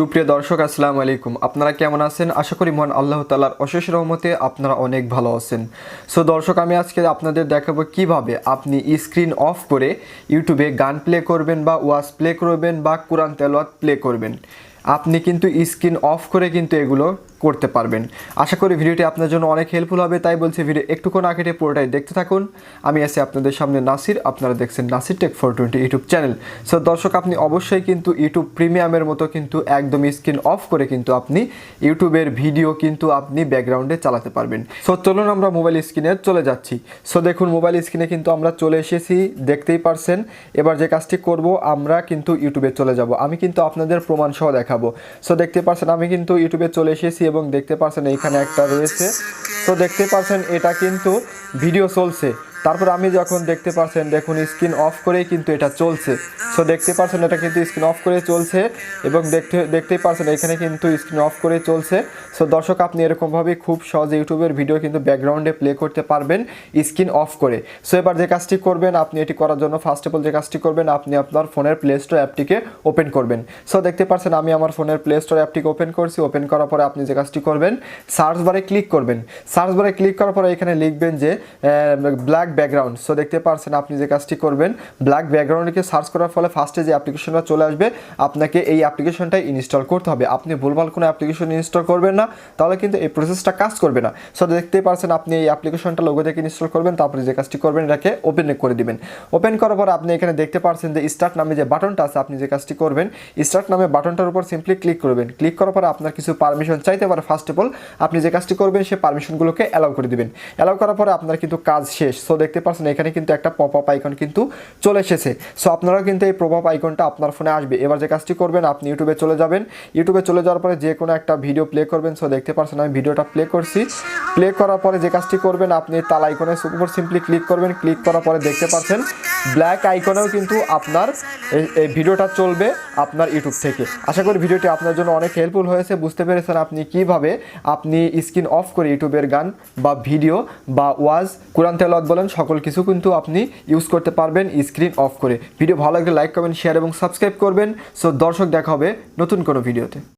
সুপ্রিয় দর্শক, আসসালামু আলাইকুম। আপনারা কেমন আছেন? আশা করি মহান আল্লাহ তালার অশেষ রহমতে আপনারা অনেক ভালো আছেন। সো দর্শক, আমি আজকে আপনাদের দেখাবো কীভাবে আপনি স্ক্রিন অফ করে ইউটিউবে গান প্লে করবেন বা ওয়াজ প্লে করবেন বা কোরআন তেলওয়াত প্লে করবেন। আপনি কিন্তু স্ক্রিন অফ করে কিন্তু এগুলো করতে পারবেন। আশা করি ভিডিওটি আপনার জন্য অনেক হেল্পফুল হবে, তাই বলছি ভিডিও একটুক্ষণ না কেটে পুরোটাই দেখতে থাকুন। আমি আছি আপনাদের সামনে নাসির, আপনারা দেখছেন Nasir tech four twenty YouTube channel. So দর্শক, আপনি অবশ্যই কিন্তু ইউটিউব প্রিমিয়ামের মতো কিন্তু একদম স্ক্রিন অফ করে কিন্তু আপনি ইউটিউবের ভিডিও কিন্তু আপনি ব্যাকগ্রাউন্ডে চালাতে পারবেন। সো চলুন আমরা মোবাইল স্ক্রিনে চলে যাচ্ছি। সো দেখুন মোবাইল স্ক্রিনে কিন্তু আমরা চলে এসেছি, দেখতেই পারছেন। এবার যে কাজটি করব, আমরা কিন্তু ইউটিউবে চলে যাব। আমি কিন্তু আপনাদের প্রমাণ সহ দেখাবো। সো দেখতে পাচ্ছেন আমি কিন্তু ইউটিউবে চলে এসেছি এবং দেখতে পাচ্ছেন এইখানে একটা রয়েছে। তো দেখতে পাচ্ছেন এটা কিন্তু ভিডিও চলছে। তারপর আমি যখন দেখতে পারছেন, দেখুন স্ক্রিন অফ করেই কিন্তু এটা চলছে। সো দেখতে পারছেন এটা কিন্তু স্ক্রিন অফ করে চলছে এবং দেখতে, দেখতেই পারছেন এখানে কিন্তু স্ক্রিন অফ করে চলছে। সো দর্শক, আপনি এরকমভাবে খুব সহজে ইউটিউবের ভিডিও কিন্তু ব্যাকগ্রাউন্ডে প্লে করতে পারবেন স্ক্রিন অফ করে। সো এবার যে কাজটি করবেন, আপনি এটি করার জন্য ফার্স্ট অফ অল যে কাজটি করবেন, আপনি আপনার ফোনের প্লে স্টোর অ্যাপটিকে ওপেন করবেন। সো দেখতে পারছেন আমি আমার ফোনের প্লে স্টোর অ্যাপটিকে ওপেন করছি। ওপেন করার পরে আপনি যে কাজটি করবেন সার্চ বারে ক্লিক করবেন। সার্চ বারে ক্লিক করার পরে এখানে লিখবেন যে ব্ল্যাক ব্যাকগ্রাউন্ড সো দেখতে পারছেন আপনি যে কাজটি করবেন ব্ল্যাক ব্যাকগ্রাউন্ডকে সার্চ করার ফলে ফার্স্টে যে অ্যাপ্লিকেশনটা চলে আসবে, আপনাকে এই অ্যাপ্লিকেশনটাই ইনস্টল করতে হবে। আপনি ভুলভাল কোনো অ্যাপ্লিকেশন ইনস্টল করবেন না, তাহলে কিন্তু এই প্রসেসটা কাজ করবে না। সো দেখতেই পারছেন আপনি এই অ্যাপ্লিকেশনটা লোগো থেকে ইনস্টল করবেন, তারপরে যে কাজটি করবেন এটাকে ওপেন করে দিবেন। ওপেন করার পর আপনি এখানে দেখতে পারছেন যে স্টার্ট নামে যে বাটনটা আছে, আপনি যে কাজটি করবেন স্টার্ট নামে বাটনটার উপর সিম্পলি ক্লিক করবেন। ক্লিক করার পরে আপনার কিছু পারমিশন চাইতে পারে। ফার্স্ট অফ অল আপনি যে কাজটি করবেন সেই পারমিশনগুলোকে অ্যালাউ করে দিবেন। অ্যালাউ করার পরে আপনার কিন্তু কাজ শেষ। সো দেখতে পাচ্ছেন, এখানে কিন্তু একটা পপ আপ আইকন কিন্তু চলে এসেছে। সো আপনারাও কিন্তু এই পপ আপ আইকনটা আপনার ফোনে আসবে। এবার যে কাজটি করবেন, আপনি ইউটিউবে চলে যাবেন। ইউটিউবে চলে যাওয়ার পরে যে কোনো একটা ভিডিও প্লে করবেন। সো দেখতে পাচ্ছেন, আমি ভিডিওটা প্লে করছি। প্লে করার পরে যে কাজটি করবেন, আপনি তাল আইকনের উপর সিম্পলি ক্লিক করবেন। ক্লিক করার পরে দেখতে পাচ্ছেন ব্ল্যাক আইকনেও কিন্তু আপনার এই- ভিডিওটা চলবে আপনার ইউটিউব থেকে। আশা করি ভিডিওটি আপনার জন্য অনেক হেল্পফুল হয়েছে। বুঝতে পেরেছেন আপনি কীভাবে আপনি স্ক্রিন অফ করে ইউটিউবের গান বা ভিডিও বা ওয়াজ, কোরআন তেলাওয়াত বলেন, সকল কিছু কিন্তু আপনি ইউজ করতে পারবেন স্ক্রিন অফ করে। ভিডিও ভালো লাগলে লাইক করবেন শেয়ার এবং সাবস্ক্রাইব করবেন। সো দর্শক দেখা হবে নতুন কোনো ভিডিওতে।